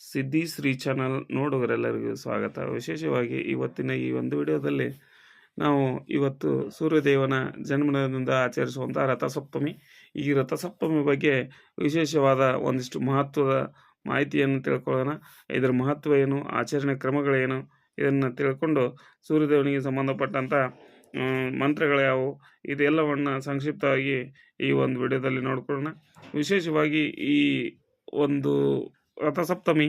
ಸಿದ್ಧಿ ಶ್ರೀ ಚಾನಲ್ ನೋಡುಗರೆಲ್ಲರಿಗೂ ಸ್ವಾಗತ. ವಿಶೇಷವಾಗಿ ಇವತ್ತಿನ ಈ ಒಂದು ವಿಡಿಯೋದಲ್ಲಿ ನಾವು ಇವತ್ತು ಸೂರ್ಯದೇವನ ಜನ್ಮದಿನದಿಂದ ಆಚರಿಸುವಂಥ ರಥಸಪ್ತಮಿ. ಈ ರಥಸಪ್ತಮಿ ಬಗ್ಗೆ ವಿಶೇಷವಾದ ಒಂದಿಷ್ಟು ಮಹತ್ವದ ಮಾಹಿತಿಯನ್ನು ತಿಳ್ಕೊಳ್ಳೋಣ. ಇದರ ಮಹತ್ವ ಏನು, ಆಚರಣೆ ಕ್ರಮಗಳೇನು, ಇದನ್ನು ತಿಳ್ಕೊಂಡು ಸೂರ್ಯದೇವನಿಗೆ ಸಂಬಂಧಪಟ್ಟಂಥ ಮಂತ್ರಗಳು ಯಾವುವು, ಇದೆಲ್ಲವನ್ನು ಸಂಕ್ಷಿಪ್ತವಾಗಿ ಈ ಒಂದು ವಿಡಿಯೋದಲ್ಲಿ ನೋಡ್ಕೊಳ್ಳೋಣ. ವಿಶೇಷವಾಗಿ ಈ ಒಂದು ರಥಸಪ್ತಮಿ,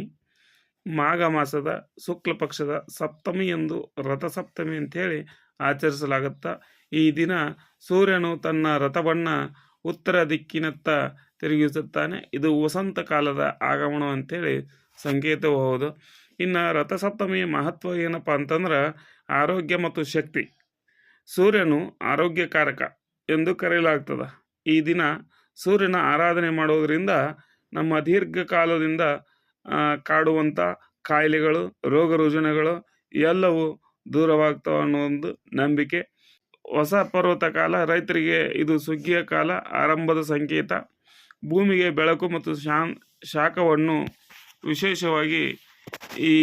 ಮಾಘ ಮಾಸದ ಶುಕ್ಲ ಪಕ್ಷದ ಸಪ್ತಮಿ ಎಂದು ರಥಸಪ್ತಮಿ ಅಂತೇಳಿ ಆಚರಿಸಲಾಗುತ್ತಾ. ಈ ದಿನ ಸೂರ್ಯನು ತನ್ನ ರಥವನ್ನು ಉತ್ತರ ದಿಕ್ಕಿನತ್ತ ತಿರುಗಿಸುತ್ತಾನೆ. ಇದು ವಸಂತ ಕಾಲದ ಆಗಮನ ಅಂತೇಳಿ ಸಂಕೇತವೂ ಹೌದು. ಇನ್ನು ರಥಸಪ್ತಮಿಯ ಮಹತ್ವ ಏನಪ್ಪ ಅಂತಂದ್ರೆ ಆರೋಗ್ಯ ಮತ್ತು ಶಕ್ತಿ. ಸೂರ್ಯನು ಆರೋಗ್ಯಕಾರಕ ಎಂದು ಕರೆಯಲಾಗ್ತದೆ. ಈ ದಿನ ಸೂರ್ಯನ ಆರಾಧನೆ ಮಾಡೋದರಿಂದ ನಮ್ಮ ದೀರ್ಘಕಾಲದಿಂದ ಕಾಡುವಂಥ ಕಾಯಿಲೆಗಳು ರೋಗ ರುಜಿನಗಳು ಎಲ್ಲವೂ ದೂರವಾಗ್ತವೆ ಅನ್ನೋ ಒಂದು ನಂಬಿಕೆ. ಹೊಸ ಪರ್ವತ ಕಾಲ, ರೈತರಿಗೆ ಇದು ಸುಗ್ಗಿಯ ಕಾಲ, ಆರಂಭದ ಸಂಕೇತ. ಭೂಮಿಗೆ ಬೆಳಕು ಮತ್ತು ಶಾನ್, ಶಾಖವನ್ನು ವಿಶೇಷವಾಗಿ ಈ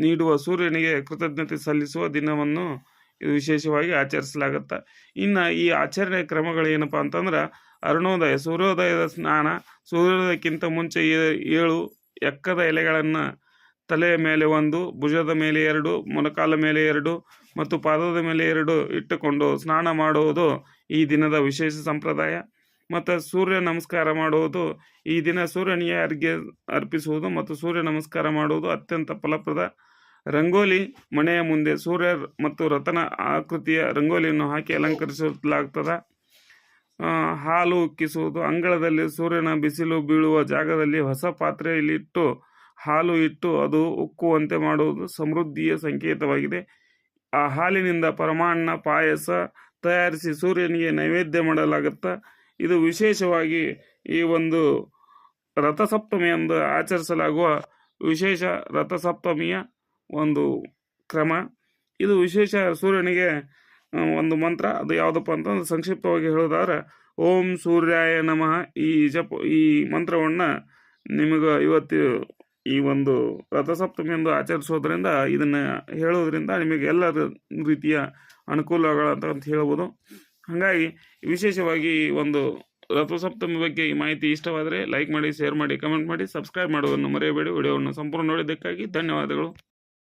ನೀಡುವ ಸೂರ್ಯನಿಗೆ ಕೃತಜ್ಞತೆ ಸಲ್ಲಿಸುವ ದಿನವನ್ನು ವಿಶೇಷವಾಗಿ ಆಚರಿಸಲಾಗುತ್ತೆ. ಇನ್ನು ಈ ಆಚರಣೆ ಕ್ರಮಗಳು ಏನಪ್ಪ ಅಂತಂದ್ರೆ, ಅರುಣೋದಯ, ಸೂರ್ಯೋದಯದ ಸ್ನಾನ, ಸೂರ್ಯೋದಯಕ್ಕಿಂತ ಮುಂಚೆ ಏಳು ಎಕ್ಕದ ಎಲೆಗಳನ್ನು ತಲೆಯ ಮೇಲೆ ಒಂದು, ಭುಜದ ಮೇಲೆ ಎರಡು, ಮೊಣಕಾಲ ಮೇಲೆ ಎರಡು ಮತ್ತು ಪಾದದ ಮೇಲೆ ಎರಡು ಇಟ್ಟುಕೊಂಡು ಸ್ನಾನ ಮಾಡುವುದು ಈ ದಿನದ ವಿಶೇಷ ಸಂಪ್ರದಾಯ. ಮತ್ತು ಸೂರ್ಯ ನಮಸ್ಕಾರ ಮಾಡುವುದು ಈ ದಿನ ಸೂರ್ಯನಿಗೆ ಅರ್ಘ್ಯ ಅರ್ಪಿಸುವುದು ಮತ್ತು ಸೂರ್ಯ ನಮಸ್ಕಾರ ಮಾಡುವುದು ಅತ್ಯಂತ ಫಲಪ್ರದ ರಂಗೋಲಿ ಮನೆಯ ಮುಂದೆ ಸೂರ್ಯ ಮತ್ತು ರತನ ಆಕೃತಿಯ ರಂಗೋಲಿಯನ್ನು ಹಾಕಿ ಅಲಂಕರಿಸಲಾಗ್ತದೆ. ಹಾಲು ಉಕ್ಕಿಸುವುದು. ಅಂಗಳದಲ್ಲಿ ಸೂರ್ಯನ ಬಿಸಿಲು ಬೀಳುವ ಜಾಗದಲ್ಲಿ ಹೊಸ ಪಾತ್ರೆಯಲ್ಲಿಟ್ಟು ಹಾಲು ಇಟ್ಟು ಅದು ಉಕ್ಕುವಂತೆ ಮಾಡುವುದು ಸಮೃದ್ಧಿಯ ಸಂಕೇತವಾಗಿದೆ. ಆ ಹಾಲಿನಿಂದ ಪರಮಾಣ್ಣ ಪಾಯಸ ತಯಾರಿಸಿ ಸೂರ್ಯನಿಗೆ ನೈವೇದ್ಯ ಮಾಡಲಾಗುತ್ತಾ, ಇದು ವಿಶೇಷವಾಗಿ ಈ ಒಂದು ರಥಸಪ್ತಮಿಯಂದು ಆಚರಿಸಲಾಗುವ ವಿಶೇಷ ರಥಸಪ್ತಮಿಯ ಒಂದು ಕ್ರಮ. ಇದು ವಿಶೇಷ ಸೂರ್ಯನಿಗೆ ಒಂದು ಮಂತ್ರ. ಅದು ಯಾವುದಪ್ಪ ಅಂತಂದ್ರೆ ಸಂಕ್ಷಿಪ್ತವಾಗಿ ಹೇಳೋದಾದ್ರೆ ಓಂ ಸೂರ್ಯಾಯ ನಮಃ. ಈ ಜಪ, ಈ ಮಂತ್ರವನ್ನು ನಿಮಗೆ ಇವತ್ತು ಈ ಒಂದು ರಥಸಪ್ತಮಿಯಂದು ಆಚರಿಸೋದ್ರಿಂದ, ಇದನ್ನು ಹೇಳೋದ್ರಿಂದ ನಿಮಗೆ ಎಲ್ಲ ರೀತಿಯ ಅನುಕೂಲಗಳಂತ ಅಂತ ಹೇಳ್ಬೋದು. ಹಾಗಾಗಿ, ವಿಶೇಷವಾಗಿ ಒಂದು ರಥಸಪ್ತಮಿ ಬಗ್ಗೆ ಈ ಮಾಹಿತಿ ಇಷ್ಟವಾದರೆ ಲೈಕ್ ಮಾಡಿ, ಶೇರ್ ಮಾಡಿ, ಕಮೆಂಟ್ ಮಾಡಿ, ಸಬ್ಸ್ಕ್ರೈಬ್ ಮಾಡೋದನ್ನು ಮರೆಯಬೇಡಿ. ವಿಡಿಯೋವನ್ನು ಸಂಪೂರ್ಣ ನೋಡಿದ್ದಕ್ಕಾಗಿ ಧನ್ಯವಾದಗಳು.